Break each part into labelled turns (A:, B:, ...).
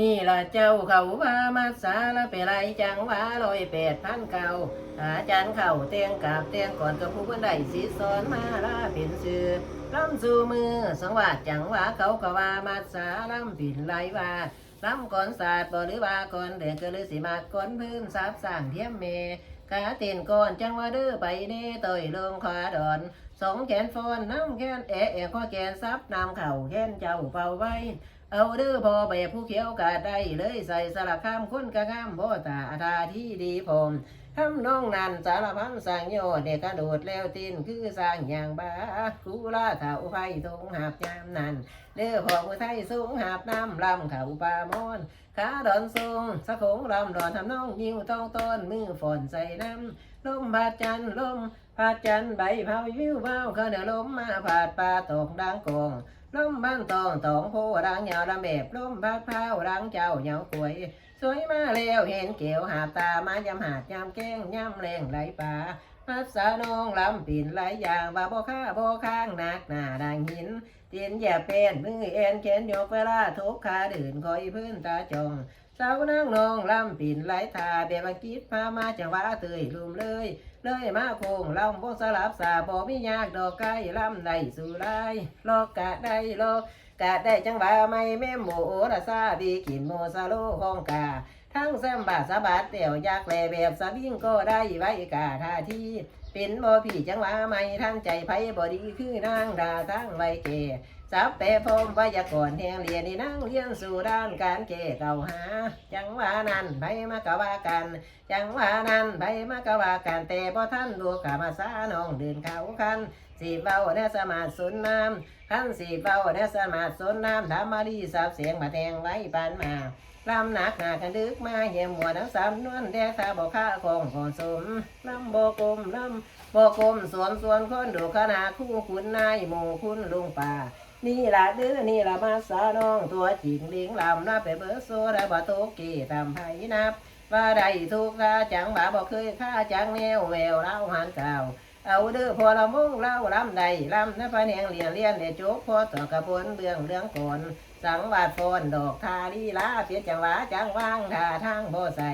A: นี่ละเจ้าเขาว่ามาสาละไปไรจังว่าลอยแปดพันเก่าอาจารย์เข่าเตียงกาบเตียงก่อนกับผู้บันไดสีสอนมาลาเป็นสื่อลำสู่มือสังวาดจังว่าเขาก็ว่ามาสาลำปิ่นไรว่าลำก่อนศาสตร์บ่หรือว่าก่อนเด็กก็เลยสิมาก่อนพื้นซับสร้างเทียมเมกาเตียนก่อนจังว่าเด้อไปเน่ต่อยลงคาดอนสองแขนฟอนน้ำแขนแอะแอะข้อแขนซับนำเข่าแขนเจ้าเป่าไว้ เอาเด้อพอแบบผู้เขียวกาได้เลยใส่สลักข้ามคนกะข้ามบ่ตาทาที่ดีผมทำน้องนันสารพันสังโยเด็กกระโดดแล้วตีนคือสร้างอย่างบ้าคูลาเถาไฟทงหาบยามนันเด้อพอมือไทยสูงหาบน้ำลำเข่าปลามอนขาดอนสูงสะโขงลำดอนทำน้องยิ้วต้องต้นมือฝนใส่น้ำลมบาดจันลมพาดจันใบเผาวิวเผาเขาเดือลมมาผาดปลาตกดังกอง ลมบ้านตองตองโพดังเหยาวดำแบบลมพัดเผาดังเจ้าเหยาวกล้วย สวยมาแล้วเห็นเกี่ยวหาตามายำหาดยำแก้งยำแรงไหลป่าพัดสนองลำปินไหลอย่างว่าบ่ค่าบ่ข้างหนักหน้าดังหินเตียนอย่าเป็นมือเอ็นแขนยกเวลาทุกขาดื่นคอยพื้นตาจงสาวนางนองลำปินไหลทาเบบังกฤษพามาจังหวะเตยลุมเลย เลยมาโคงลำพวกสลับสาบ่มียากดอกไก่ลำได้สู่ลายลอกกะได้ลอกกะได้จังหวะไม่แม่หมูระซาดีกินโมซาโลห้องกาทั้งแซมบาสบัดเตี่ยวยากแลแบบสวิงก็ได้ไว้กาท่าที่ เป็นบ่พี่จังหวะไม่ทั้งใจไผบ่ดีคือนางดาทั้งไวเกจับแต่พรมไวยากรแห่งเรียนนี่นั่งเรียนสู่ด้านการเกเก่าหา จังหวะนั้นไปมากะว่ากัน จังหวะนั้นไปมากะว่ากันแต่พอท่านดูกามาสาน้องเดินเขาคันสีเบาเนสมาสุนน้ำคันสีเบาเนสมาสุนน้ำถามมาดีสับเสียงมาแทงไว้ปานมา ลำหนักหนากันดึกมาเหี่ยมหัวทั้งสามนวลแดกตาบอกข้าของขอสมลำโบกลมลำโบกลมสวนสวนคนดูขนาคู่คุณนายหมู่คุณลุงป่า นี่ละเด้อนี่ละมาสาน้องตัวจริงเลี้ยงลำนับไปเบอร์โซได้บ่โตกเกตามไผนับ ว่าได้ทุกข้าจังบ่าบ่เคยข้าจังแนวแววเล่าหันเก่าเอาเด้อพอละมงเล่าลำใดลำนะพะแนงเลียนเลียนเดโจกพอต่อกระพนเบื้องเรื่องก่อน สังวาดฟนดอกทาลีลาเสียจังหวะจังว่างท่าทางบ่ใส่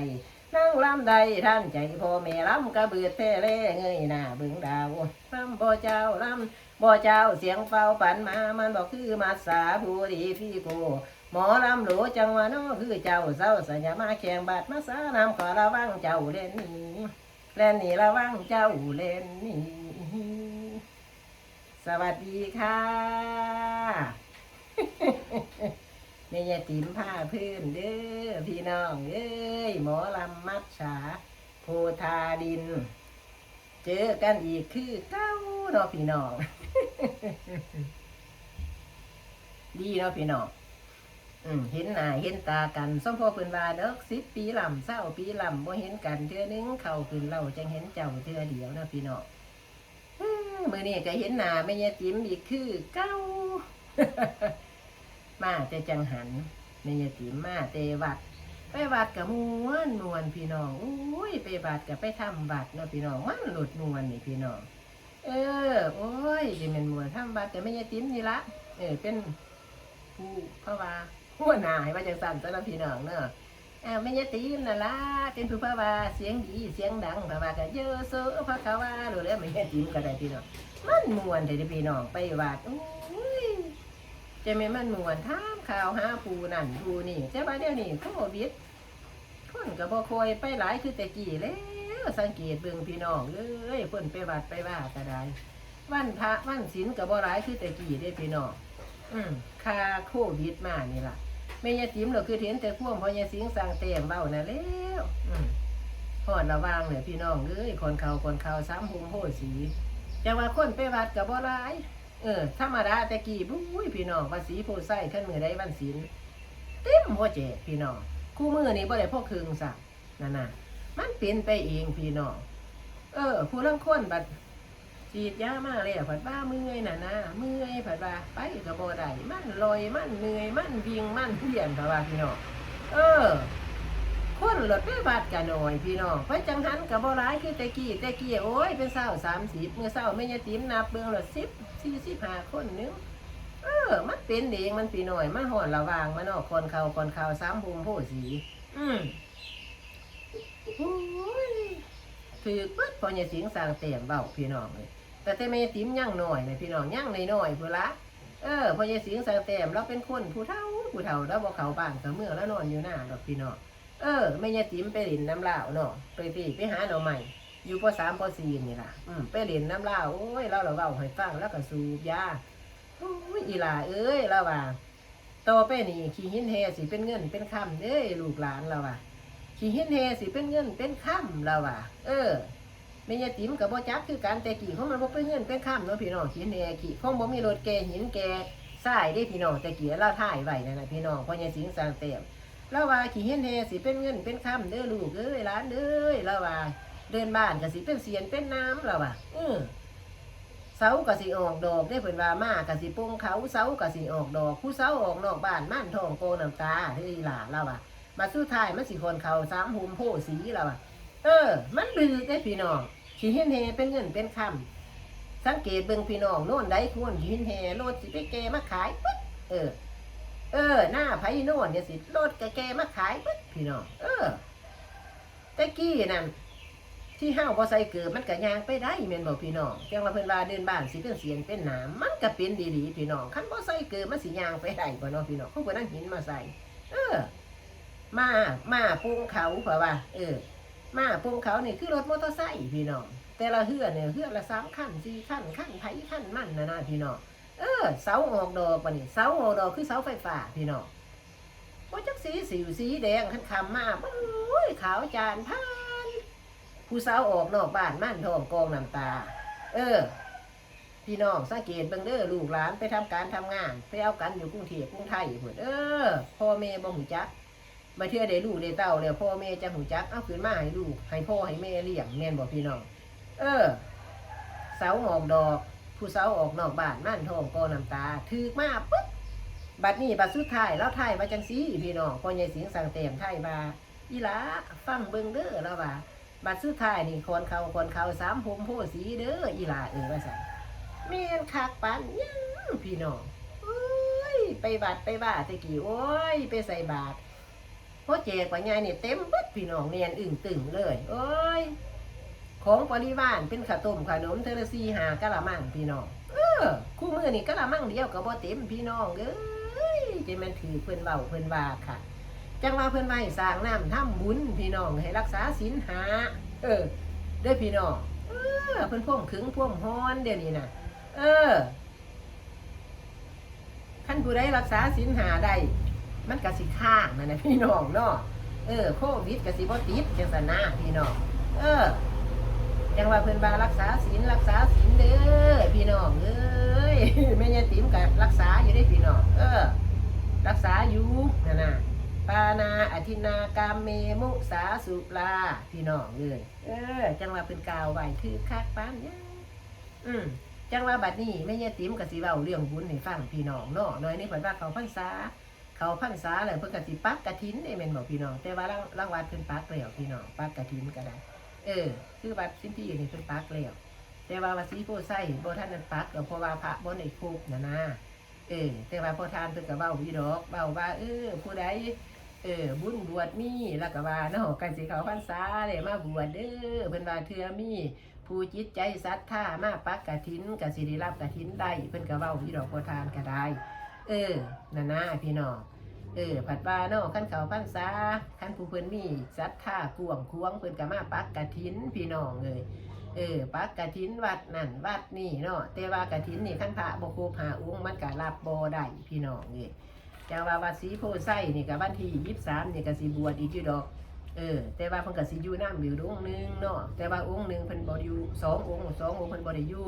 A: นั่งลำใดท่านใจพ่อแม่ลำกระเบือเทเลเงยหน้าเบึงดาวลำบ่เจ้าลำบ่เจ้าเสียงเฝ้าปันมามันบอกคือมาสาผู้ดีพี่กูหมอลำหลูจังหวะน้อคือเจ้าเศร้าสัญญามาแข่งบาดมาสานำขอระวังเจ้าเล่นนี้เล่นนี่ระวังเจ้าเล่นนี้สวัสดีค่ะ แม่ยายติ๋มผ้าพื้นเด้อพี่น้องเอ้ยหมอลำมัดฉาโพธาดิน เจอกันอีกคือเก้าเนาะพี่น้อง ดีเนาะพี่น้องอืมเห็นหน้าเห็นตากันสมพอเพิ่นว่าเด้อสิบปีลำเศร้าปีลำบ่เห็นกันเทื่อนึงเข้าขึ้นเราจังเห็นเจ้าเทื่อเดียวเนาะพี่น้องอื้อมื้อนี้ก็เห็นหน้าแม่ยายติ๋มอีกคือเก้า มาแต่จังหันแม่ยติมมาแต่วัด ไปวัดกับมวนมวนพี่น้องอุ้ยไปวัดกับไปทำวัดเนาะพี่น้องมันหลุดมวนนี่พี่น้อง เออ โอ้ยจะเป็นมวนทำวัดแต่ไม่ยติมนี่ละเออเป็นผู้พระวาหัวหน้าให้ว่าจังสั่นซะนะพี่น้องเนาะอ้าวไม่ยติมน่ะละเป็นผู้พระวาเสียงดีเสียงดังพระวาก็เยอะโซพระกวาหรือแล้วไม่ยติมก็ได้พี่น้องมันมวนแต่พี่น้องไปวัดอุ้ย จะไม่มันมวนถามข่าวหาผู้นั่นผู้นี่แต่ว่าเดี๋ยวนี้โควิดคนก็บ่คอยไปหลายคือแต่กี้แล้วสังเกตเบิ่งพี่น้องเอ้ยเพิ่นไปวัดไปว่าก็ได้วันพระวันศีลก็บ่หลายคือแต่กี้เด้พี่น้องอืมคาโควิดมานี่ล่ะแม่ยาติ๋มเราคือเห็นแต่พ่วกพ่อยาสิงสร้างเต็มเว้าน่ะแล้วอืมพอดระวังเลยพี่น้องเอ้ยคนเขาคนเขาซ้ำหุมโหสีแต่ว่าคนไปวัดก็บ่หลาย เออธรรมดาแต่กี้บุ้ยพี่น้องภาษีผู้ใส่ขึ้นมือได้วันศีลเต็มหัวเจกพี่น้องคู่มือนี่บ่ได้พวกคืนสักนั่นน่ะมันเปลี่ยนไปเองพี่น้องเออ ผู้ลังคนบัดฉีดยามาแล้วผัดว่าเมื่อยน่ะนะเมื่อยผัดว่าไปก็บ่ได้มันลอยมันเหนื่อยมันวิ่งมันเพียนผัดว่าพี่น้องเออคนหลดไปบาดกันหน่อยพี่น้องเพราะจังหันกับบ่ร้ายคือต่กี้ต่กี้โอ้ยเป็นเศร้าสามสิบเมื่อเศร้าไม่ยาติ๋มนับเบื้องละสิบ สี่สิบห้าคนนึงเออ มันเป็นเองมันปีหน่อยมันหอนระวางมันออกคนเขาคนเขาสามภูมิโพสี อืมโอ้ยถือปึ๊ดพอเนี่ยสิงสางเตียมเบาพี่น้องเลยแต่แต่แม่ติ๋มย่างหน่อยนะพี่น้องย่างในน้อยๆพุ่นละเออพอเนี่ยสิงสางเตียมเราเป็นคนผู้เฒ่าผู้เฒ่าแล้วบ่เขาบ้านเขาเมื่อแล้วนอนอยู่หน้าดอกพี่น้องเออแม่ยายติ๋มไปเล่นน้ำเหลาเนาะไปพี่ไปหาหน่อใหม่ อยู่ปสามปสี่นี่ล่ะ อืมไปเล่นน้ำเลาโอ้ยเราเราเว้าให้ฟังแล้วก็สูบยาโอ้ยอีหลาเอ้ยเราว่าโตไปนี่ขี้หินแฮสิเป็นเงินเป็นคำเด้ยลูกหลานเราว่าขี้หินแฮสิเป็นเงินเป็นคำเราว่าเออแม่ยาติ๋มกับบ่จักคือการแต่กี่ของมันบ่เป็นเงินเป็นคำเนาะพี่น้องขี้หินแฮขี้ของบ่มีรถแกหินแกทรายได้พี่น้องแต่กี่เราถ่ายไว้นั่นนะพี่น้องพราะยายสิงสร้างเต็มแล้วว่าขี่เห็นแฮสิเป็นเงินเป็นคำเด้อลูกเอ้ยหลานเด้ยแล้วว่า เดินบ้านก็สิเป็นเสียนเป็นน้ำแล้วว่าเออเสาก็สิออกดอกได้เพิ่นว่ามาก็สิปงเขาเสาก็สิออกดอกผู้เสาออกนอกบ้านม่านทองโกน้ำตาเด้อหลาแล้วว่ามาสู้ท้ายมันสิคนเขาสามหุมโพสีแล้วว่าเออ มันลือได้พี่น้องขี่เห็นแฮเป็นเงินเป็นคำสังเกตเบิ่งพี่น้องโน่นใดควรขี่เห็นแฮโลดสิไปแกมาขายปึ๊ดเออ เออ หน้าไผโน่นเนี่ยสิรถแกๆมาขายปึ๊ดพี่น้องเออแต่กี้นั่น ที่ห้าวพอใส่เกิดมันก็ยางไปได้แม่นบอกพี่น้องแกว่าเพิ่นว่าเดินบ้านสิเป็นเสียนเป็นหนามมันก็เป็นดีๆพี่น้องคันบ่ใส่เกิดมันสิยางไปได้บ่เนาะพี่น้องเขาก็นั่งหินมาใส่ เออ มามาปูงเขาเพราะว่า เออ มาปูงเขานี่คือรถมอเตอร์ไซค์พี่น้องแต่ละเฮือเนี่ยเฮือละสามขั้นสี่ขั้นขั้นไผ่ขั้นมันนะนะพี่น้องเออเสาออกดอกปะนี่เสาออกดอกคือเสาไฟฟ้าพี่น้องว่าจักสีสิวสีแดงขันคำมาโอ้ยขาวจานพา ผู้สาวออกนอกบ้านม่านทองกองน้ำตา เออ พี่น้องสังเกตเบิ่งเด้อลูกหลานไปทำการทำงาน ไปเอากันอยู่กรุงเทพกรุงไทยพุ่นเออพ่อแม่บ่หูจักมาเทื่อได้ลูกได้เต้าแล้วพ่อแม่จะหูจักเอาขึ้นมาให้ลูกให้พ่อให้แม่เลี้ยงแม่นบ่พี่น้องเออเสาออกดอก ผู้เสาออกนอกบ้านม่านทองกองน้ำตาถือมาปุ๊บบัดนี้บัดสุดท้ายแล้วไทยมาจังสีพี่น้องพ่อใหญ่สิงสั่งเต็มไทยมาอีหลาฟังเบิ่งเด้อแล้วว่า บัดสุดท้ายนี่คนเขาคนเขาสามผมโพสีเด้ออีหลาเออว่าสั่นแม่นคักปานยังพี่น้องโอ้ยไปบัดไปบ้าตะกี้โอ้ยไปใส่บาตรพอแจกว่าไงเนี่ยเต็มเบิดพี่น้องเนียนอึ่งตึงเลยโอ้ยของปริวานเป็นขาวต้มขนมเทอร์ซีหากะละมังพี่น้องเออคู่มือนี่กะละมังเดียวกับบ่เต็มพี่น้องเอ้ยจะมันถือเพิ่นเบาเพิ่นว่าค่ะ จังว่าเพิ่อนไว้สร้างน้ำทำบุญพี่น้องให้รักษาศีลหา เออเด้พี่น้องเออเพิ่อนพ่วงขึงพ่วงฮ้อนเดี๋ยวนี้นะเออท่านผู้ใดรักษาศีลหาได้มันกสิข้างนั่นนะพี่น้องเนาะเออโควิดกสิบ่ติดจังซั่นนะพี่น้องเออจังว่าเพิ่อนบารักษาศีลรักษาศีลเด้อพี่น้องเอ้ยแม่ยายติ๋มกับรักษาอยู่ได้พี่น้องเออ รักษาอยู่นั่นน่ะ ปานาอธินากามเมมุสาสุปลาพี่น้องเลยเออ จังว่าเพิ่นกาวไหวคือคักปานยังอืมจังว่าบัดนี้แม่ยายติ๋มก็สิเว้าเรื่องบุญให้ฟังพี่น้องเนาะน้อยนี่เพิ่นว่าเขาพรรษาเขาพรรษาแล้วเพิ่นก็สิปักกฐินได้แม่นบ่พี่น้อง แต่ว่ารางรางวัลเพิ่นปักแล้วพี่น้องปักกฐินก็ได้เออ คือบัตรสิ้นที่นี่เพิ่นปักแล้วแต่ว่าวัดศรีโพไส้บ่ท่านนั้นปักแล้วเพราะว่าพระบ่ได้คุกนะนะเออแต่ว่าพอทานเพิ่นก็เว้าวิดอกเว้าว่าเออผู้ใด เออบุญบวชมีแล้วก็ว่าเนาะกันสิเขาพรรษาได้มาบวชเด้อเพิ่นว่าเทือมีผู้จิตใจศรัทธามาปักกฐินก็สิได้รับกฐินได้เพิ่นก็เว้าวิดอกพทานก็ได้ เออนั่นนะพี่น้องเออผัดว่าเนาะขั้นเขาพันษาขั้นผู้เพิ่นมีศรัทธากวงควงเพิ่นก็มาปักกะถินพี่น้องเลยเออปักกะถินวัดนั่นวัดนี่เนาะแต่ว่ากะถินนี่ขั้นพระบ่ครบหาองค์มันก็รับบ่ได้พี่น้องเลย แต่ว่าวัดศรีโพไส้นี่ก็วันที่23นี่ก็สิบวชอีกอยู่ดอก เออ แต่ว่าเพิ่นก็สิอยู่น้ำอยู่องค์หนึงเนาะแต่ว่าองค์หนึ่งเพิ่นบ่อยู่สององค์สององค์เพิ่นบ่ได้อยู่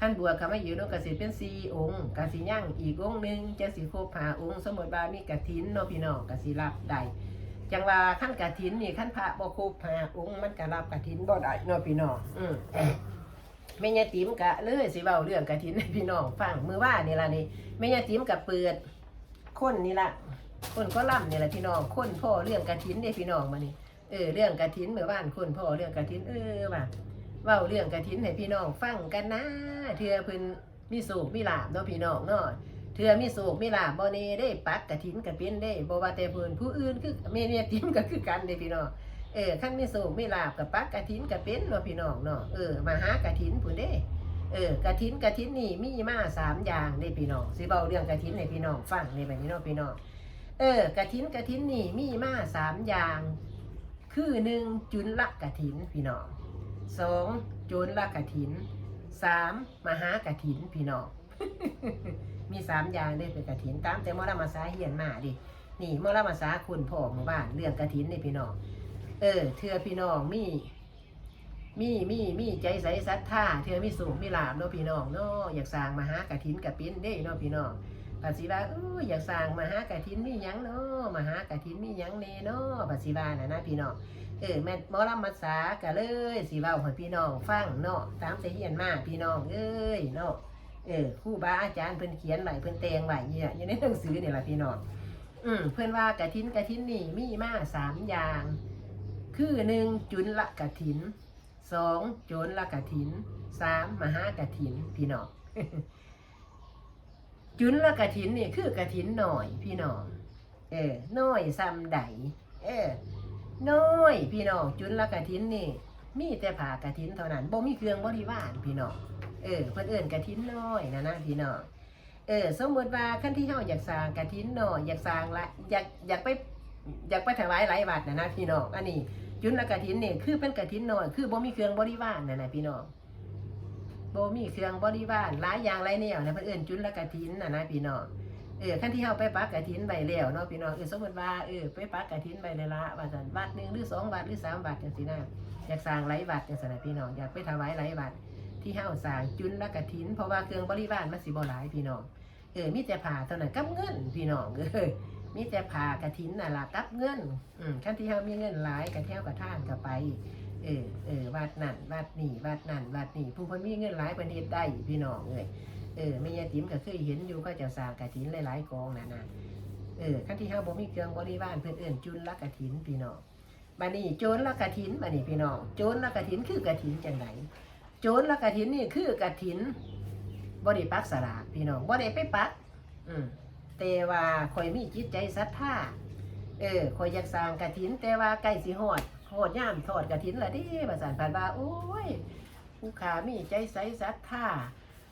A: ขั้นบวชก็ไม่อยู่เนาะก็สิเป็นสี่องค์ก็สิย่างอีกองค์หนึ่งจะสิครบหาองค์สมมติว่ามีกฐินเนาะพี่น้องก็สิรับได้จังว่าขั้นกฐินนี่ขั้นพระบ่ครบหาองค์มันก็รับกฐินบ่ได้เนาะพี่น้องอืมแม่ยายติ๋มกะเลยสิเว้าเรื่องกฐินให้พี่น้องฟังมือว่านี่ล่ะนี่แม่ยายติ๋มก็เปิด คนนี่ละคนก็ล่ำนี่แหละพี่น้องคนพ่อเรื่องกฐินเด้พี่น้องมานี่เออเรื่องกฐินเมื่อวานคนพ่อเรื่องกฐินเออว่าเว้าเรื่องกระถินให้พี่น้องฟังกันนะเทื่อเพิ่นมีสูกมีลาบเนาะพี่น้องเนาะเทื่อมีโศกมีลาบบ่นี่ได้ปักกระถินกระเป็นได้บ่ว่าแต่เพิ่นผู้อื่นคือแม่เนี่ยติมก็คือกันเด้พี่น้องเออคันมีโศกมีลาบกับปักกระถินกระเป็นเนาะพี่น้องเนาะเออมาหากระถินพุ่นเด้ เออกระถินกระถินนี่มีมาสามอย่างเด้พี่น้องสิเบาเรื่องกระถินให้พี่น้องฟังในแบบนี้เนาะพี่น้องเออกระถินกระถินนี่มีมาสามอย่าง คือหนึ่งจุนละกระถินพี่น้องสองโจรละกระถินสามมหากระถินพี่น้องมีสามอย่างได้เป็นกระถินตามแต่มรมาสาเฮียนมาดินี่มรมาสาคุณพ่อหมู่บ้านเรื่องกระถินนี่พี่น้องเออเธอพี่น้องมี มีมีมีใจใสศรัทธาเธอมีสูงมีลาบเนาะพี่น้องเนาะอยากสร้างมหากฐินกับปิ้นเด้เนาะพี่น้องปัสสิว่าเอออยากสร้างมหากฐินมีหยังเนาะมหากฐินมีหยังเนเนาะปัสสิว่านะนะพี่น้องเออแม่หมอลำมัสสากะเลยสิเว้าให้พี่น้องฟังเนาะตามแต่เฮียนมากพี่น้องเอ้ยเนาะเออครูบาอาจารย์เพิ่นเขียนไว้เพิ่นแตงไว้เนี่ยอยู่ในหนังสือเนี่ยแหละพี่น้องอืมเพิ่อนว่ากฐินกฐินนี่มีมาสามอย่าง คือหนึ่งจุนละกฐิน สองโจรละกะถินสามมหากะถินพี่น้องจุนละกะถินนี่คือกะถินหน่อยพี่น้อง เออน้อยซ้ำใดเออน้อยพี่น้องจุนละกะถินนี่ มีแต่ผ่ากะถินเท่านั้นบ่มีเครื่องบริวารพี่น้องเออเพิ่นเอิ้นกะถินน้อยนะนะพี่น้องเออสมมติว่าขั้นที่เฮาอยากสร้างกะถินน้อยอยากสร้างละอยากอยากไปอยากไปถวายหลายวัดนะนะพี่น้องอันนี้ จุนละกฐินนี่คือเป็นกฐินน้อยคือบ่มีเครื่องบริวารนั่นน่ะพี่น้องบ่มีเครื่องบริวารหลายอย่างหลายแนวนะเพิ่นเอิ้นจุนละกฐินน่ะนะพี่น้องเออคันที่เฮาไปปักกฐินไว้แล้วเนาะพี่น้องเออสมมติว่าเออไปปักกฐินไว้เลยละว่าซั่นวัดหนึ่งหรือสองวัดหรือสามวัดจังซี่นะอยากสร้างหลายวัดจังซี่นะพี่น้องอยากไปถวายหลายวัดที่เฮาสร้างจุนละกฐินเพราะว่าเครื่องบริวารมันสิบ่หลายพี่น้องเออมีแต่ผ้าเท่านั้นกับเงินพี่น้องเออ มีแต่ผ่ากระถินน่ะล่ะกับเงินอืมขั้นที่เฮามีเงินหลายกระเที่ยวกระท่านก็ไป เออเออวัดนั่นวัดนี่วัดนั่นวัดนี่ผู้เพิ่นมีเงินหลายเพิ่นเฮ็ดได้พี่น้องเอ้ยเออแม่ยาติ๋มก็เคยเห็นอยู่ก็จะสร้างกระถินหลายๆกองน่ะนะเออขั้นที่เฮาบ่มีเครื่องบริวารเพิ่นเอิ้นจุลละกฐินพี่น้องบัดนี้โจรละกฐินบัดนี้พี่น้องโจรละกฐินคือกฐินจังไดโจรละกฐินนี่คือกฐินบ่ได้ปักสลากพี่น้องบ่ได้ไปปักอืม แต่ว่าข่อยมีจิตใจศรัทธาเออข่อยอยากสร้างกฐิน แต่ว่าใกล้สิฮอดฮอดย่ามทอดกฐินละเดิภาษาพันว่าโอ้ยผู้ขามีใจใสศรัทธา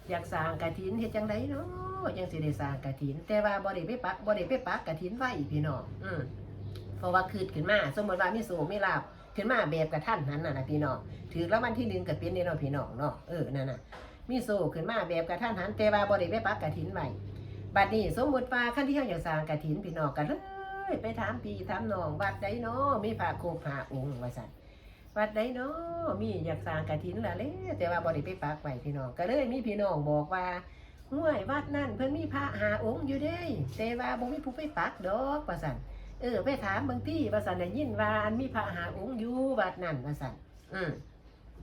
A: อยากสร้างกฐินเฮ็ดจังไดเนาะยังสิได้สร้างกฐิน แต่ว่าบ่ได้ไปปักบ่ได้ไปปักกฐินไว้พี่น้องอืมเพราะว่าคืดขึ้นมา สมมติว่ามีโศกมีลาบขึ้นมาแบบกระทันหันน่ะนะพี่น้องถือแล้ววันที่หนึ่งก็เป็นนี่เนาะพี่น้องเนาะเออนั่นน่ะมีโศกขึ้นมาแบบกระทันหันแต่ว่าบ่ได้ไปปักกฐินไว้ บัดนี้สมมุติว่าขั้นที่เฮาอยากสร้างกฐินพี่น้องกันเลยไปถามพี่ถามน้องวัดใดเนาะมีพระโคพระองค์ว่าซั่นวัดใดเนาะมีอยากสร้างกฐินละเลยแต่ว่าบ่ได้ไปปักไว้พี่น้องก็เลยมีพี่น้องบอกว่าห้วยวัดนั่นเพิ่นมีพระหาองค์อยู่เด้แต่ว่าบ่มีผู้ไปปักดอกว่าซั่นเออไปถามบางที่ว่าซั่นได้ยินว่าอันมีพระหาองค์อยู่วัดนั่นว่าซั่นอืม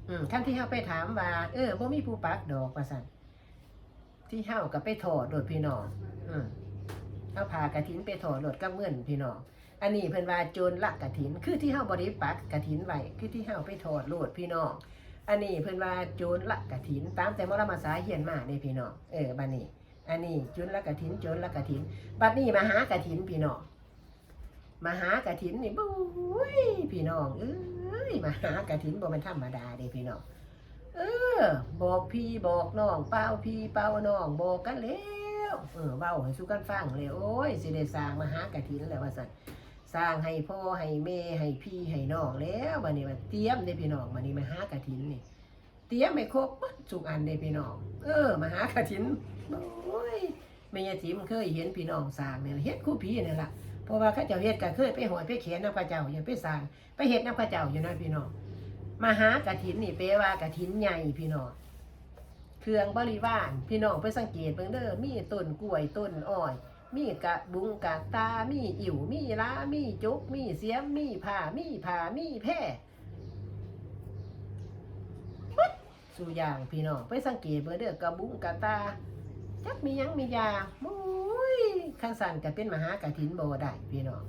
A: อืมขั้นที่เฮาไปถามว่าเออบ่มีผู้ปักดอกว่าซั่น ที่เฮากับไปถอดโดดพี่น้องอืมเอาพากระถินไปถอดโดดกับเงินพี่น้องอันนี้เพิ่นว่าโจรละกระถิน คือที่เฮาบริปักกระถินไว้คือที่เฮาไปถอดโลดพี่น้องอันนี้เพิ่นว่าโจรละกระถิน ตามแต่มรมาสาเฮียนมาเด้พี่น้องเออบัดนี้ อันนี้โจรละกระถินโจรละกระถินบัดนี้มหากระถินพี่น้องมหากระถินนี่บุ้ยพี่น้องเอ้ยมหากระถินบ่ม่นธรรมดาเด้พี่น้อง เออ บอกพี่บอกน้องเป้าพี่เป้าน้องบอกกันแล้วเออเว้าให้สู้กันฟังเลยโอ้ยสิได้สร้างมหากฐินแล้วว่าซั่นสร้างให้พ่อให้แม่ให้พี่ให้น้องแล้วบัดนี้มันเตรียมเด้พี่น้องบัดนี้มหากฐินนี่เตรียมให้ครบหมดทุกอันเด้พี่น้องเออมหากฐินโอ้ยแม่ยายจิมเคยเห็นพี่น้องสร้างเนี่ยเฮ็ดคู่พี่นี่ล่ะเพราะว่าเขาเจ้าเฮ็ดก็เคยไปหอยไปเขียนน้ำพระเจ้าอย่าไปสร้างไปเฮ็ดน้ำพระเจ้าอยู่นะพี่น้อง มหากฐินนี่แปว่ากฐินใหญ่พี่น้องเครื่องบริวารพี่น้องไปสังเกตเบิ่งเด้อมีต้นกล้วยต้นอ้อย มีกะบุงกะตา มีอิ่วมีล้ามีจุก มีเสียม มีผ้า มีผ้า มีแพร่สู่อย่างพี่น้องไปสังเกตเบิ่งเด้อกะบุงกะตาจักมียังมียามุ้ยขันสันก็เป็นมหากฐินโบได้พี่น้อง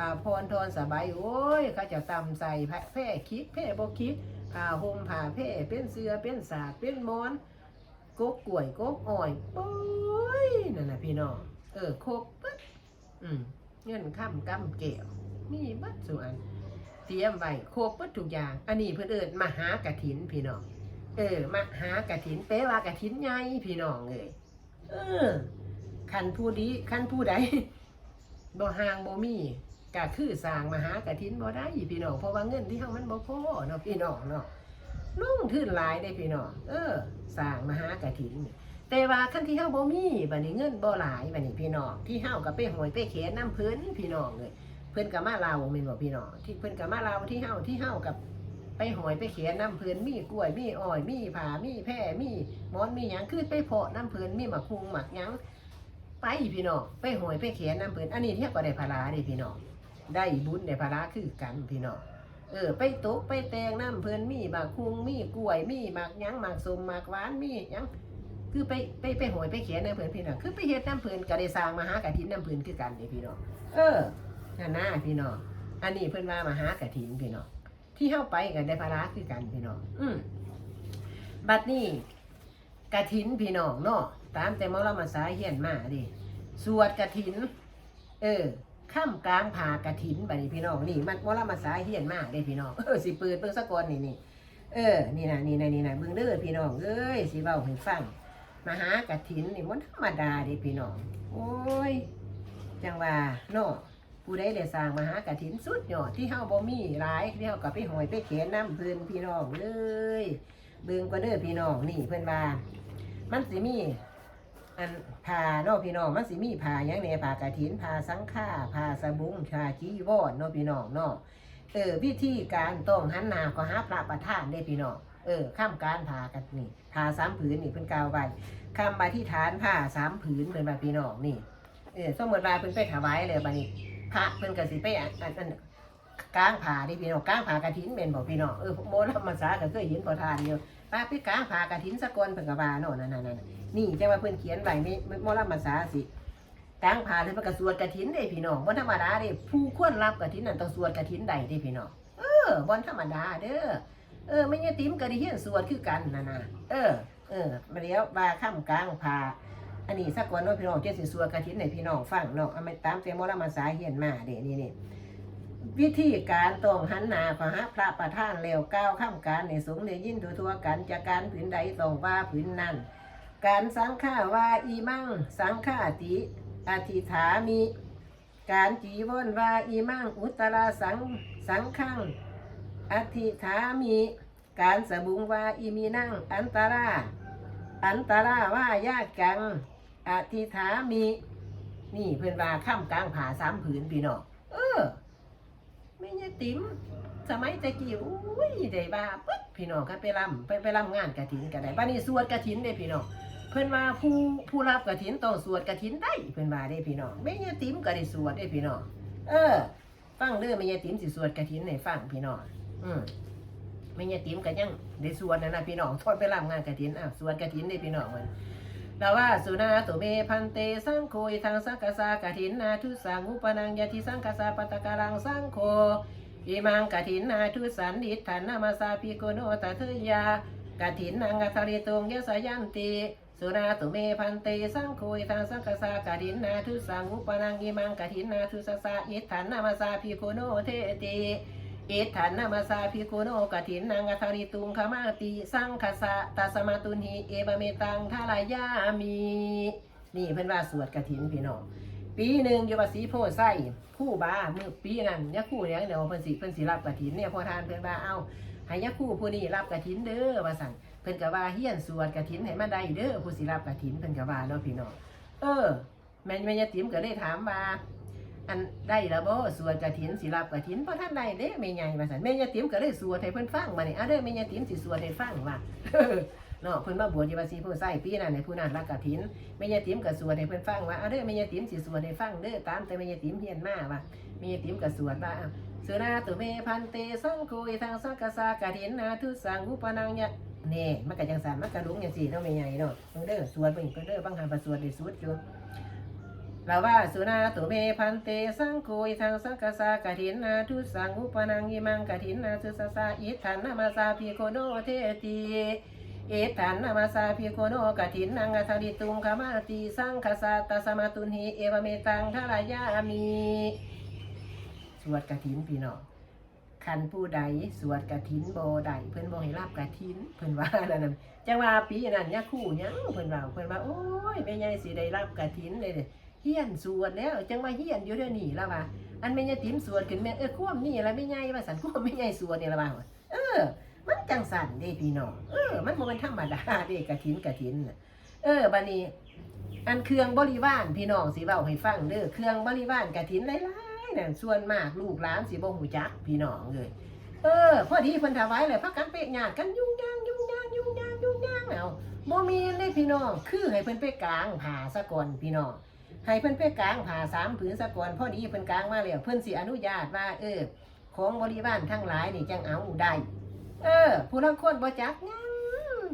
A: ผ่าพรทอนสบายโอ้ยเขาจะตำใส่แพร่คิดแพร่บคิดผ่าห่มผ่าแพร่เป็นเสือเป็นสากเป็นมอนกกกล้วยกกอ้อยโอ้ยนั่นน่ะพี่น้องเออโครบปึ๊ดอืมเงินค้ำกำเกี่ยวมีบัดส่วนเตรียมไว้ครบเบิดทุกอย่าง อันนี้เพิ่นเอิ้นมหากฐินพี่น้องเออมหากฐินแปลว่ากฐินใหญ่พี่น้องเอ้ยเออคันผู้ดีคันผู้ใดบ่ห่างบ่มี ก็คือสร้างมหากฐินบ่ได้พี่น้องเพราะว่าเงินที่เฮามันบ่พอเนาะพี่น้องเนาะลงทุนหลายได้พี่น้องเออสร้างมหากฐินแต่ว่าคันที่เฮาบ่มีบัดนี้เงินบ่หลายบัดนี้พี่น้องที่เฮาก็ไปหวยไปเขนน้ำเพิ่นพี่น้องเอ้ยเพื่อนกับมาเราแม่นบ่พี่น้องที่เพื่อนกับมาเราที่เฮาที่เฮากับไปหอยไปเขียนน้ำเพื่อนมีกล้วยมีอ้อยมีผามีแพร่มีมอนมีหยังคือไปเพาะน้ำเพื่อนมีหมักคุงหมักหยังไปพี่น้องไปหอยไปเขียนน้ำเพื่อนอันนี้เทียบก็ได้พาราด้พี่น้อง ได้บุญได้พาราคือกันพี่น้องเออไปตกไปแตงน้ำเพื่อนมีหมักคุงมีกล้วยมีหมักยังหมักสมหมักหวานมียังคือไปไปไปหอยไปเขียนน้ำเพื่อนพี่น้องคือไปเฮ็ดน้ำเพื่อนก็ได้สร้างมหากฐินน้ำเพื่อนคือกันเด้พี่น้องเออนั่นนะพี่น้องอันนี้เพิ่นว่ามหากฐินพี่น้องที่เข้าไปกันได้พาราคือกันพี่น้องอืมบัดนี้กฐินพี่น้องเนาะตามแต่มอรมาสาเฮียนมาดิสวดกฐิน เออ ข้ามกลางผ่ากฐินบัดนี้พี่น้องนี่ มันมรมาสาเฮียนมากเด้พี่น้องเออสิเปิดเบิ่งสะกอนนี่นี่เออนี่นะนี่นะนี่นะเบิ่งเด้อพี่น้องเอ้ยสิเว้าให้ฟังมหากฐินนี่มันธรรมดาเด้พี่น้องโอ้ยจังว่าเนาะผู้ใดได้สร้างมหากฐินสุดยอดที่เฮาบ่มีหลายที่เฮาก็ไปหอยไปเขียนน้ำเพิ่นพี่น้องเลยเบิ่งก็เด้อพี่น้องนี่เพิ่นว่ามันสิมี อันผ้าเนาะพี่น้องมันสิมีผ้าหยังแหน่ผ้ากฐินผ้าสังฆาผ้าสบุงชาจีวรเนาะพี่น้องเนาะเออวิธีการต้องหันหน้าก็หาพระประธานเด้พี่น้องเออข้ามการผ้ากันนี่ผ้าสามผืนนี่เพิ่นกาวไว้คำบาที่ฐานผ้าสามผืนเพิ่นว่าพี่น้องนี่เออสมมติว่าเพิ่นไปถวายเลยบัดนี้พระเพิ่นก็สิไปอันอันกลางผาดิพี่น้องกลางผากระถินเป็นบอกพี่น้องเออโมลมาสาก็เคยเห็นพอทานอยู่ ป้าไปกลางผากระถินสะกอนเพิ่นก็ว่าเนาะนั่นนั่นนั่นนี่จังว่าเพิ่นเขียนไว้ไม่โมลมาสาสิกลางผาเลยเพิ่นก็สวดกระถินเด้พี่น้องบ่ธรรมดาเด้ผู้ควรรับกระถินนั่นต้องสวดกระถินใดเด้พี่น้องเออบ่ธรรมดาเด้อเออไม่ใช่ติ๋มก็ได้เฮียนสวดคือกันนั่นน่ะเออ เออมาเดี๋ยวว่าค่ำกลางผาอันนี้สักวันน้อพี่น้องเจ้าสิสัวกระถินในพี่น้องฟังเนาะเอาไปตามเตมอลมาสาเฮียนมาเด้นี่นี่ วิธีการต้องหันหนาขอหาพระประธานแล้วก้าวข้ามการในสูงในยินทั่วๆกันจากการผืนใดต้องว่าผืนนั้น การสังฆาว่าอีมั่งสังฆาติอธิฐามีการจีวรว่าอีมั่งอุตราสังสังฆังอธิฐามีการสบุงว่าอีมีนั่งอันตรา อันตราว่ายากจังอธิฐามีนี่เพื่อนว่าข้ามกลางผาสามผืนพี่น้องเออ ไม่ใช่ติ๋มสมัยตะกี้อุ้ยได้บ้าปึ๊บพี่น้องก็ไปรำไปไปรำงานกระถินกันได้บ้านนี้สวดกระถินได้พี่น้องเพื่อนว่าผู้ผู้รับกระถินต้องสวดกระถินได้เพื่อนว่าได้พี่น้องไม่ใช่ติ๋มก็ได้สวดได้พี่น้องเออ ฟังเด้อไม่ใช่ติ๋มสิสวดกระถินให้ฟังพี่น้องอืมไม่ใช่ติ๋มก็ยังได้สวดนะนะพี่น้องทอดไปรำงานกระถินอะสวดกระถินได้พี่น้องมัน ลาว่าสุนาตุเมพันเตสังโฆยทางสังกสากถินนาทุสังอุปนังยติสังกสาปตกาลังสังโฆอิมังกถินนาทุสันดิฐานนามาสาปิโกโนตเทยากถินนางอัทริตุงยสยันติสุนาตุเมพันเตสังโฆยทางสังกสากถินนาทุสังอุปนังอิมังกถินนาทุสสะอิฐานนามาสาปิโกโนเทติ เอิฐานนามาสาพิโกโนกถินนางอัทริตุงขมาติสังคสะตัสมาตุนีเอวเมตังทาลายามีนี่เพิ่นว่าสวดกฐินพี่น้องปีหนึ่งอยู่วัดศรีโพไส้คู่บามือปีนั้นยะคู่เนี่ยเดี๋ยวเพิ่นสิเพิ่นสิรับกฐินเนี่ยพอทานเพิ่นว่าเอาให้ยะคู่ผู้นี้รับกฐินเด้อว่าสั่นเพิ่นก็ว่าเฮียนสวดกฐินให้มาได้เด้อผู้สิรับกฐินเพิ่นก็ว่าเนาะพี่น้องเออแม่แม่ยะติ๋มก็ได้ถามว่า อันได้แล้วบ่สวดกฐินสิรับกฐินเพราะท่านได้เด้แม่ใหญ่ว่าซั่นแม่ยะติ๋มก็เลยสวดให้เพิ่นฟังมานี่อะเด้อแม่ยะติ๋มสิสวดให้ฟังว่าเนาะเพิ่นมาบวชอยู่วัดศรีโพธิ์ไส้ปีนั้นให้ผู้นั้นรับกฐินแม่ยาติ๋มก็สวดให้เพิ่นฟังว่าเอาเด้อแม่ยาติ๋มสิสวดให้ฟังเด้อตามแต่แม่ยาติ๋มเฮียนมาว่าแม่ยาติ๋มก็สวดว่าสุนาตุเมพันเตสังโฆยทางสังกสากฐินนาทุสังอุปนังยะแน่มันก็จังซั่นมันก็ลุงจังซี่เนาะแม่ใหญ่เนาะเด้อสวดเพิ่นเด้อบางหาประสวดได้สุดอยู่ เราวาสุนาตุเมพันเตสังโฆยทางสังกสากฐินนาทุสังอุปนังยิมังกฐินนาทุสสะอิทธานามาสาภิโคโนเทติเอตันนามาสาพิโกโนกถินนังอัทริตุงคามาติสังคสาตสมาตุนหีเอวเมตังทารายามีสวดกถินพี่น้องคันผู้ใดสวดกถินโบใดเพิ่อนโบให้รับกถินเพิ่อนว่านั่นน่ะจังว่าปีนั้นยะคู่หยังเพิ่นว่าเพิ่อนว่าโอ้ยแม่ใหญ่สิได้รับกถินเลยเด้ เฮียนสวดแล้วจังว่าเฮียนอยู่เดี๋ยวนี้ล่ะว่าอันแม่ยายติ๋มสวดขึ้นแม่เออควมนี่ละแม่ใหญ่ว่าสันควมแม่ใหญ่สวดนี่ละว่าเออ มันจังสันเด้พี่น้องเออ มันบ่แมันธรรมดาเด้กะถินกะถินน่ะเออบัดนี้ อันเครื่องบริวารพี่น้องสิเว้าให้ฟังเด้อเครื่องบริวารกะถินหลายๆนั่นส่วนมากลูกหลานสิบ่ฮู้จักพี่น้องเลยเออพอดีเพิ่นถวายเลยพักกันเปะญาติกันยุ่งยากยุ่งยากยุ่งยากยุ่งยากแล้วบ่มีเด้พี่น้องคือให้เพิ่นไปกลางผ่าซะก่อนพี่น้อง ให้เพิ่นไปกลางผ่าสามผืนซะก่อนพอดีเพิ่นกลางมาแล้วเพิ่นสิอนุญาตว่าเออ ของบริวารทั้งหลายนี่จังเอาได้เออ ผู้ลังคนบ่จักยัง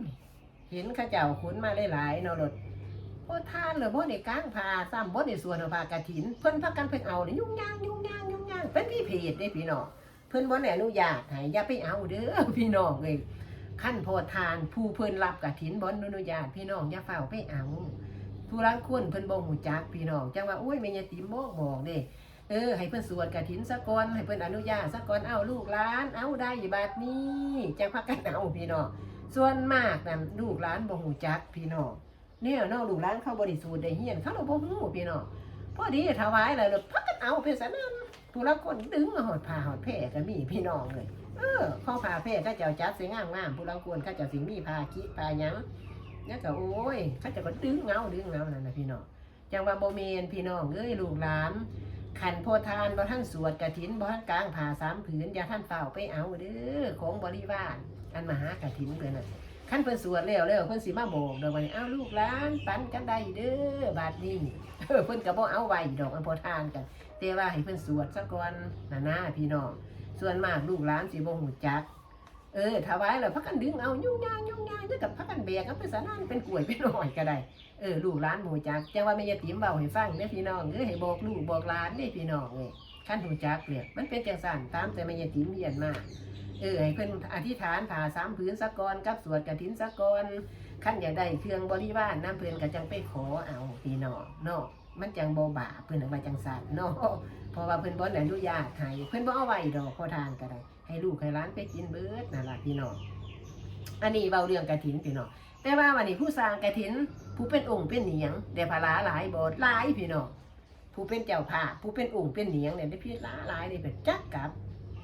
A: เห็นข้าเจ้าขุนมาหลายๆเนาะรถโอ้ทานหรือบ่ได้กลางผ่าซ้ำบ่ได้ส่วนเอาผ่ากฐิน เพิ่นพักกันเพิ่นเอานี่ยุ่งยากยุ่งยากยุ่งยากเป็นพี่เพจเด้พี่น้องเพิ่นบ่ได้อนุญาตให้อย่าไปเอาเด้อพี่น้องเอ้ยขั้นโพดทานผู้เพิ่นรับกฐินบ่อนุญาตพี่น้องอย่าเฝ้าไปเอา ผู้ลังคนเพิ่นบ่ฮู้จักพี่น้องจังว่าอุ้ยแม่ยายติ๋มบอกบอกเด้เออให้เพิ่นสวดกฐินสะก่อนให้เพิ่นอนุญาตสะก่อนเอาลูกหลานเอาได้บาดนี้จังพักกันเอาพี่น้องส่วนมากนั่นลูกหลานบ่ฮู้จักพี่น้องเนี่ยเนาะลูกหลานเข้าบ่ได้สูตรได้เฮียนเขาเราบ่ฮู้พี่น้องพอดีถวายแล้วพักกันเอาไปซะนั่นผู้ละคนดึงหอดผ้าหอดแพร่ก็มีพี่น้องเลยเออข้อผ้าแพร่เขาเจ้าจัดสวยงามผู้ละคนเขาเจ้าสิมีผ้าคิผ้ายัง เนี่ยก็โอ้ยเขาจ้าก็ดึงเงาดึงเงานั่นน่ะพี่น้องจังว่าบ่แม่นพี่น้องเอ้ยลูกหลานขันโพธานบ่ท่านสวดกระถินบ่ท่านกลางผ่าสามผืนอย่าท่านเฝ้าไปเอาเด้อของบริวารอันมหากระถินเพิ่นน่ะขันเพิ่นสวดแล้วแล้วเพิ่นสิมาบกเด้อว่าเอาวลูกหลานปันกันได้เด้อบาดนี้เออเพิ่นก็บ่เอาไว้ดอกอันโพธานกันแต่ว่าให้เพิ่นสวดซะก่อนน่ะนะพี่น้องส่วนมากลูกหลานสิบ่ฮู้จัก เออถวายแล้วพักกันดึงเอายุ่งยากยุ่งยากเด้อกับพักกันแบกเอาไปสนานเป็นกล้วยเป็นหน่อยก็ได้เออลูกหลานหมูจักจังว่าแม่ยายติ๋มเบาให้ฟังเด้อพี่น้องเออให้บอกลูกบอกหลานเด้อพี่น้องเอ้ยขั้นหูจักเนี่ยมันเป็นจังสั่นตามแต่แม่ยายติ๋มเรียนมาเออให้เพิ่นอธิษฐานผ่าสามผืนสักอนกับสวดกฐินสักอนขั้นอย่าได้เครื่องบริวารน้ำเพิ่นก็จังไปขอเอาพี่น้องเนาะมันจังโบบาเพิ่อนเอามาจังสั่นเนาะเพราะว่าเพิ่นบ่อนุญาตให้เพิ่อนบ่เอาไว้ดอกพอทานก็ได้ ให้ลูกให้หลานไปกินเบิดนั่นล่ะพี่น้องอันนี้เบาเรื่องกฐินพี่น้องแต่ว่าวันนี้ผู้สร้างกฐิน ผู้เป็นองค์เป็นเหนียงได้พลาหลายบทหลายพี่น้องผู้เป็นเจ้าภาผู้เป็นองค์เป็นเหนียงเนี่ยได้พี่ลาหลายได้เป็นจักกับ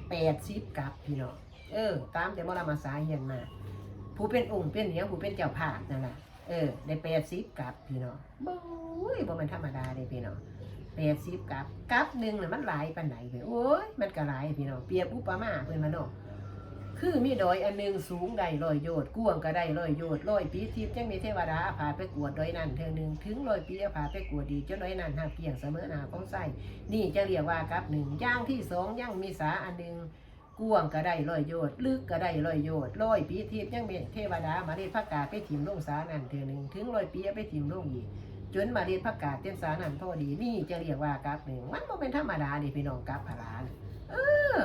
A: แปดสิบกับพี่น้องเออ ตามแต่โบรามาสาเฮียนมา ผู้เป็นองค์เป็นเหนียงผู้เป็นเจ้าภานั่นแหละเออได้แปดสิบกับพี่น้องบ่ยบ่มันธรรมดาเลยพี่น้อง แปดสิบกับกับหนึ่งน่ะมันหลายปานไหนเว้ยโอ้ยมันก็หลายพี่น้องเปรียบอุปมาเพิ่นมาเนาะคือมีดอยอันหนึ่งสูงได้ลอยโยดกว้างก็ได้ลอยโยดลอยปีทิพย์จังมีเทวดาพาไปกวดดอยนั่นเธอหนึ่งถึงลอยปีพาไปกวดดีเจนดอยนั่นหักเพียงเสมอหนาของไส้นี่จะเรียกว่ากับหนึ่งย่างที่สองย่างมีสาอันหนึ่งกว้างก็ได้ลอยโยดลึกก็ได้ลอยโยดลอยปีทิพย์ยังมีเทวดามาเรียนพักกาไปถิ่มลงสานั่นเธอหนึ่งถึงลอยปีไปถิ่มลงอีก จนมาเรียนพักกาศเต้นสารนั่นพอดีนี่จะเรียกว่ากับหนึ่งมันบ่เป็นธรรมดาดิพี่น้องกับพลานเออ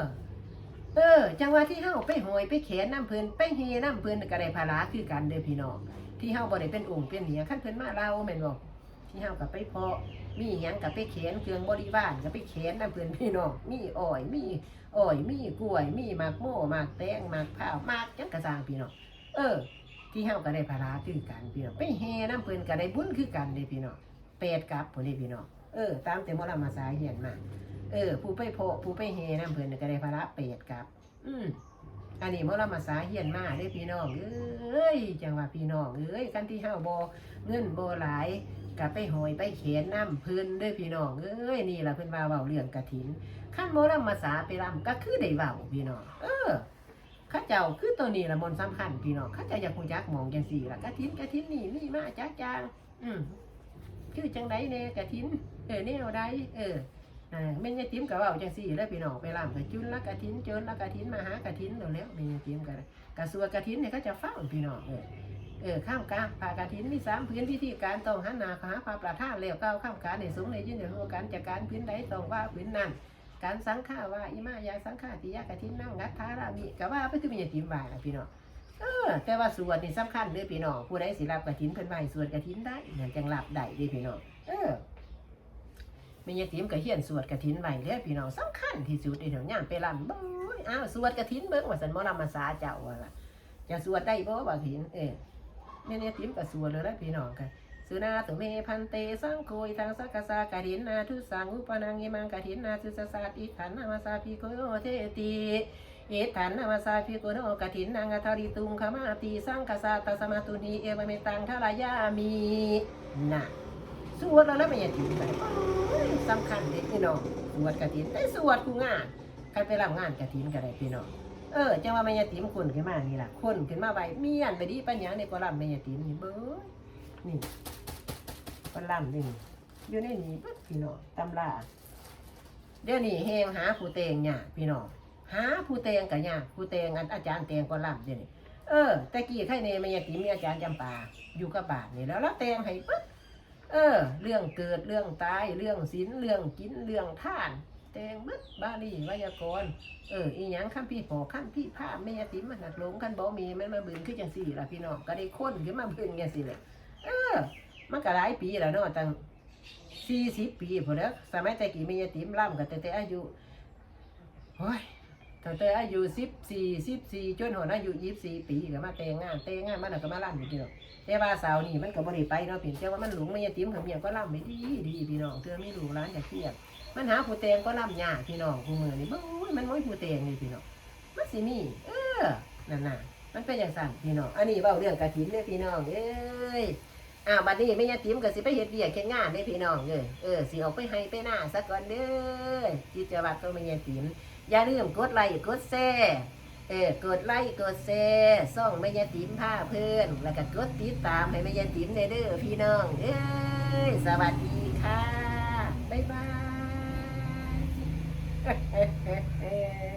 A: เออ จังหวะที่เฮาไปหอยไปแขนน้ำเพิ่นไปเฮน้ำเพิ่นก็ได้ภาระคือกันเด้อพี่น้องที่เฮาบ่ได้เป็นองค์เป็นเหนียคันเพิ่นมาเล่าแม่นบ่ที่เฮาก็ไปเพาะมีหยังก็ไปแขนเครื่องบริวารก็ไปแขนน้ำเพิ่นพี่น้องมีอ้อยมีอ้อยมีกล้วย มีหมากโม่หมากแตงหมากพร้าวหมากจังกระสางพี่น้องเออ ที่เฮาก็ได้ภาระคือกันพี่น้องไปเฮน้ำเพิ่นก็ได้บุญคือกันเด้พี่น้องแปดกับพุ่นเด้พี่น้องเออตามแต่มอลำมาสายเฮียนมาเออ ผู้ไปเพผู้ไปเฮน้ำเพิ่นก็ได้ภาระแปดกับ อืมอันนี้เมื่อเรามาสาเฮียนมาได้พี่น้องเอ้ยจังว่าพี่น้องเอ้ยกันที่เฮาบ่เงินบ่หลายกับไปหอยไปเขียนน้ำเพิ่นเด้อพี่น้องเอ้ยนี่ล่ะเพิ่นว่าเว้าเรื่องกฐินขั้นโมรมาสาไปรำก็คือได้เว้าพี่น้องเออ ข้าเจ้าคือตัวนี้ละมนต์สำคัญพี่น้องข้าเจ้าอยากฮู้จักมองจังซี่ละกฐินกฐินนี่มีมาจักจางอืมคือจังไดแน่กฐินเออแนวใดเอออ่าแม่นยายติ๋มก็เว้าจังซี่แล้วพี่น้องไปล่ำกับจุนละกะถินเจินละกะถินมาหากะถินแล้วแล้วแม่นยายติ๋มก็ได้กะสวดกะถินเนี่ยเขาจะฟังพี่น้องเออเออข้ามกาผ่ากะถินมีสามพื้นพิธีการต้องหันน้าหาพระประธานแล้วก้าข้ามกาในสูงในยืนในหัวการจัดการพื้นใดต้องว่าพื้นนั้น การสังฆาว่าอิมายาสังฆาติยากะถินนั่งงัดทารามีก็ว่าไปคือม่นยายติ๋มว่าล่ะพี่น้องเออแต่ว่าสวดนี่สำคัญเด้อพี่น้องผู้ใดสิรับกฐินเพิ่นว่าให้สวดกฐินได้เนั่นจังรับได้เด้อพี่น้องเออม่ยายติ๋มก็เฮียนสวดกฐินไว้แล้วพี่น้องสำคัญที่สุดเด้อเดี๋ยวยามไปลำเบ้ยอ้าวสวดกฐินเบิ่งว่าสันมอลำมาสาเจ้าว่าล่ะจะสวดได้บ่ว่ากฐินเออแม่ยาติมก็สวดเลยแล้วพี่น้องกัน สุนาตุเมพันเตสังโฆยทางสักกะสากะถินนาทุสังอุปนังยิมังกะถินนาสุสสาติขันนามาสาภิโกเทติเอตันนามาสาภิโกโนกะถินนางอัทาริตุงขมาติสังกะสาตสมาตุนีเอวเมตังทารายามีนะสวดแล้วแล้วไม่ยาถินไปสำคัญเด็กพี่น้องสวดกะถินได้สวดกูงานใครไปรับงานกะถินก็ได้พี่น้องเออจังว่าแม่ยาติมคนขึ้นมานี่ล่ะคนขึ้นมาไว้เมียนไปดีปัญญาในกว่าลำแม่ยาติมนี่เบ้ย นี่คนล่ำนี่อยู่ในนี้พี่น้องตำราเดี๋ยวนี้เฮงหาผู้เตงเนี่ยพี่น้องหาผู้เตงกับเนี่ยผู้เตงอันอาจารย์เตงก็ล่ำเดี๋ยวนี้เออแต่กี้ไข่เนมันยังกิมีอาจารย์จำปาอยู่กับบาทนี่แล้วแล้วเตงให้ปั๊บเออ เรื่องเกิดเรื่องตายเรื่องศีลเรื่องกินเรื่องท่านเตงมัดบาลีวยากรเอออีหยังขั้นพี่ปอขั้นพี่ผ้าแม่ยาติ๋มมันหนักหลงขั้นบ่มีมันมาบึงขึ้นจังสี่ละพี่น้องก็ได้ค้นขึ้นมาบึงจังสี่เลย เออ มันก็หลายปีแล้วเนาะตั้งสี่สิบปีพอแล้วสมัยแต่กี้แมียติมล่ำก็แต่แต่อายุโอ้ยตั้งแต่อายุสิบสี่สิบสี่จนหอนอายุยี่สิบสี่ปีก็มาแต่งงานแต่งงานมันก็มาล่ำอยู่เดียวแต่ว่าสาวนี่มันก็บ่ได้ไปเนาะเพียงแต่ว่ามันหลงมียติมกับเมียก็ล่ำไม่ดีดีพี่น้องเธอไม่รู้ร้านจะเครียดมันหาผู้แต่งก็ล่ำยากพี่น้องผู้มือนี่บ้มันไม่ผู้แต่งนี่พี่น้องมันสิมีเออนั่นน่ะันเป็นอย่างสั่นพี่น้องอันนี้เว้าเรื่องกระถินเด้อพี่น้องเอ้ยอ่าบัดนี้ไม่ยายติ้มก็สิไปเฮ็ดเวียกเฮ็ดงานเด้อพี่น้องเอ้ยเออสีออกไปให้ไปหน้าซะก่อนเด้อกิจวัตรของแม่ยายติ้มอย่าลืมกดไลค์กดแชร์เออกดไลค์กดแชร์ส่องแม่ยายติ๋มผ้าเพื่อนแล้วก็กดติดตามให้แม่ยายติ๋มในเด้อพี่น้องเอ้ยสวัสดีค่ะบ๊ายบาย